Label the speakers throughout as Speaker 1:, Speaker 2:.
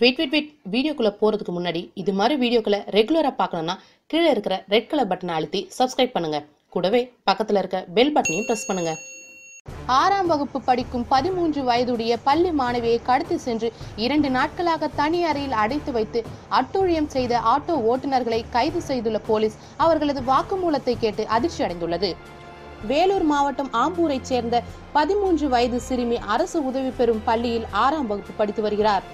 Speaker 1: Wait wait wait வீடியோக்குள்ளே போகிறதுக்கு முன்னாடி இது மாதிரி வீடியோக்களை ரெகுலராக பார்க்கணுன்னா கீழே இருக்கிற ரெட் கலர் பட்டனை அழுத்தி சப்ஸ்கிரைப் பண்ணுங்கள் கூடவே பக்கத்தில் இருக்க பெல் பட்டனையும் ப்ரெஸ் பண்ணுங்கள் ஆறாம் வகுப்பு படிக்கும் பதிமூன்று வயதுடைய பள்ளி மாணவியை கடத்தி சென்று இரண்டு நாட்களாக தனி அறையில் அடைத்து வைத்து அட்டூழியம் செய்த ஆட்டோ ஓட்டுநர்களை கைது செய்துள்ள போலீஸ் அவர்களது வாக்குமூலத்தை கேட்டு அதிர்ச்சி அடைந்துள்ளது. வேலூர் மாவட்டம் ஆம்பூரைச் சேர்ந்த பதிமூன்று வயது சிறுமி அரசு உதவி பெறும் பள்ளியில் ஆறாம் வகுப்பு படித்து வருகிறார்.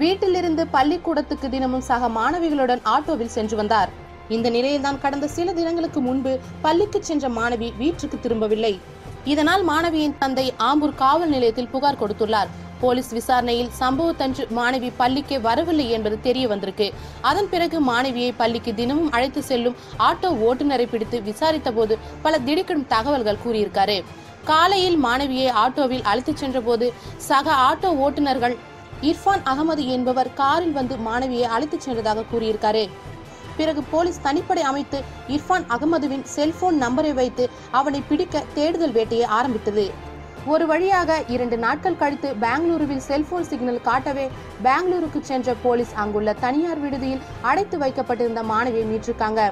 Speaker 1: வீட்டிலிருந்து பள்ளிக்கூடத்துக்கு தினமும் சக மாணவிகளுடன் ஆட்டோவில் சென்று வந்தார். இந்த நிலையில்தான் கடந்த சில தினங்களுக்கு முன்பு பள்ளிக்கு சென்ற மாணவி வீட்டுக்கு திரும்பவில்லை. இதனால் மாணவியின் தந்தை ஆம்பூர் காவல் நிலையத்தில் புகார் கொடுத்துள்ளார். போலீஸ் விசாரணையில் சம்பவத்தன்று மாணவி பள்ளிக்கே வரவில்லை என்பது தெரிய வந்திருக்கு. அதன் பிறகு மாணவியை பள்ளிக்கு தினமும் அழைத்து செல்லும் ஆட்டோ ஓட்டுநரை பிடித்து விசாரித்த போது பல திடுக்கிடும் தகவல்கள் கூறியிருக்காரு. காலையில் மாணவியை ஆட்டோவில் அழைத்துச் சென்றபோது சக ஆட்டோ ஓட்டுநர்கள் இர்ஃபான் அகமது என்பவர் காரில் வந்து மாணவியை அழைத்துச் சென்றதாக கூறியிருக்காரு. பிறகு போலீஸ் தனிப்படை அமைத்து இர்ஃபான் அகமதுவின் செல்போன் நம்பரை வைத்து அவனை பிடிக்க தேடுதல் வேட்டையை ஆரம்பித்தது. ஒரு வழியாக இரண்டு நாட்கள் கழித்து பெங்களூருவில் செல்போன் சிக்னல் காட்டவே பெங்களூருக்கு சென்ற போலீஸ் அங்குள்ள தனியார் விடுதியில் அடைத்து வைக்கப்பட்டிருந்த மாணவியை மீட்டிருக்காங்க.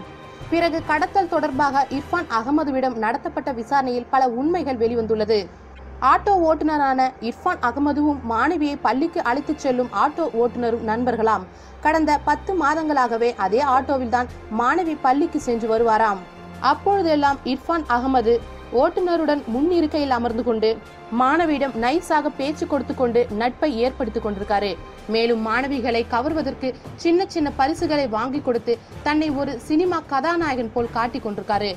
Speaker 1: பிறகு கடத்தல் தொடர்பாக இர்ஃபான் அகமதுவிடம் நடத்தப்பட்ட விசாரணையில் பல உண்மைகள் வெளிவந்துள்ளது. ஆட்டோ ஓட்டுநரான இர்ஃபான் அகமதுவும் மாணவியை பள்ளிக்கு அழைத்துச் செல்லும் ஆட்டோ ஓட்டுநரும் நண்பர்களாம். கடந்த பத்து மாதங்களாகவே அதே ஆட்டோவில்தான் மாணவி பள்ளிக்கு சென்று வருவாராம். அப்பொழுதெல்லாம் இர்ஃபான் அகமது ஓட்டுநருடன் முன் இருக்கையில் அமர்ந்து கொண்டு மாணவியிடம் நைஸாக பேச்சு கொடுத்து கொண்டு நட்பை ஏற்படுத்திக் கொண்டிருக்காரு. மேலும் மாணவிகளை கவர்வதற்கு சின்ன சின்ன பரிசுகளை வாங்கி கொடுத்து தன்னை ஒரு சினிமா கதாநாயகன் போல் காட்டிக் கொண்டிருக்காரு.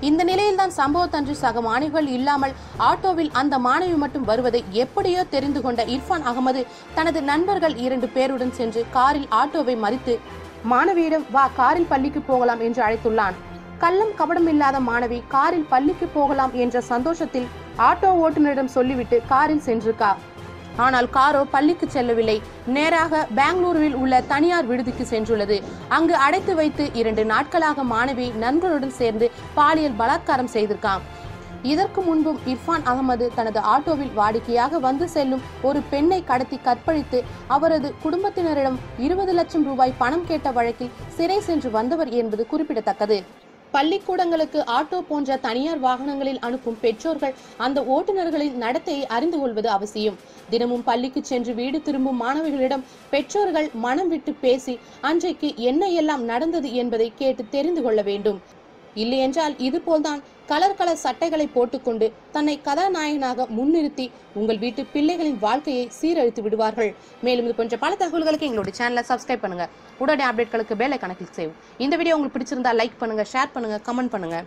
Speaker 1: இந்த நிலையில்தான் சம்பவத்தன்று சக மாணவிகள் இல்லாமல் ஆட்டோவில் அந்த மாணவி மட்டும் வருவதை எப்படியோ தெரிந்து கொண்ட இர்ஃபான் அகமது தனது நண்பர்கள் இரண்டு பேருடன் சென்று காரில் ஆட்டோவை மறித்து மாணவியிடம் வா காரில் பள்ளிக்கு போகலாம் என்று அழைத்துள்ளான். கள்ளம் கபடம் இல்லாத மாணவி காரில் பள்ளிக்கு போகலாம் என்ற சந்தோஷத்தில் ஆட்டோ ஓட்டுநரிடம் சொல்லிவிட்டு காரில் சென்றிருக்கா. ஆனால் காரோ பள்ளிக்கு செல்லவில்லை. நேராக பெங்களூருவில் உள்ள தனியார் விடுதிக்கு சென்றுள்ளது. அங்கு அடைத்து வைத்து இரண்டு நாட்களாக மாணவி நண்பருடன் சேர்ந்து பாலியல் பலாத்காரம் செய்திருக்கான் இதற்கு முன்பும் இர்ஃபான் அகமது தனது ஆட்டோவில் வாடிக்கையாக வந்து செல்லும் ஒரு பெண்ணை கடத்தி கற்பழித்து அவரது குடும்பத்தினரிடம் இருபது லட்சம் ரூபாய் பணம் கேட்ட வழக்கில் சிறை சென்று வந்தவர் என்பது குறிப்பிடத்தக்கது. பள்ளிக்கூடங்களுக்கு ஆட்டோ போன்ற தனியார் வாகனங்களில் அனுப்பும் பெற்றோர்கள் அந்த ஓட்டுநர்களின் நடத்தையை அறிந்து கொள்வது அவசியம். தினமும் பள்ளிக்கு சென்று வீடு திரும்பும் மாணவிகளிடம் பெற்றோர்கள் மனம் விட்டு பேசி அன்றைக்கு என்ன எல்லாம் நடந்தது என்பதை கேட்டு தெரிந்து கொள்ள வேண்டும். இல்லையென்றால் இதுபோல்தான் கலர் கலர் சட்டைகளை போட்டுக்கொண்டு தன்னை கதாநாயகனாக முன்னிறுத்தி உங்கள் வீட்டு பிள்ளைகளின் வாழ்க்கையை சீரழித்து விடுவார்கள். மேலும் இது போன்ற பல தகவல்களுக்கு எங்களுடைய சேனலை சப்ஸ்கிரைப் பண்ணுங்க. உடனே அப்டேட்களுக்கு பேலை கணக்கில் செய்வோம் இந்த வீடியோ உங்களுக்கு பிடிச்சிருந்தா லைக் பண்ணுங்க ஷேர் பண்ணுங்க கமெண்ட் பண்ணுங்க.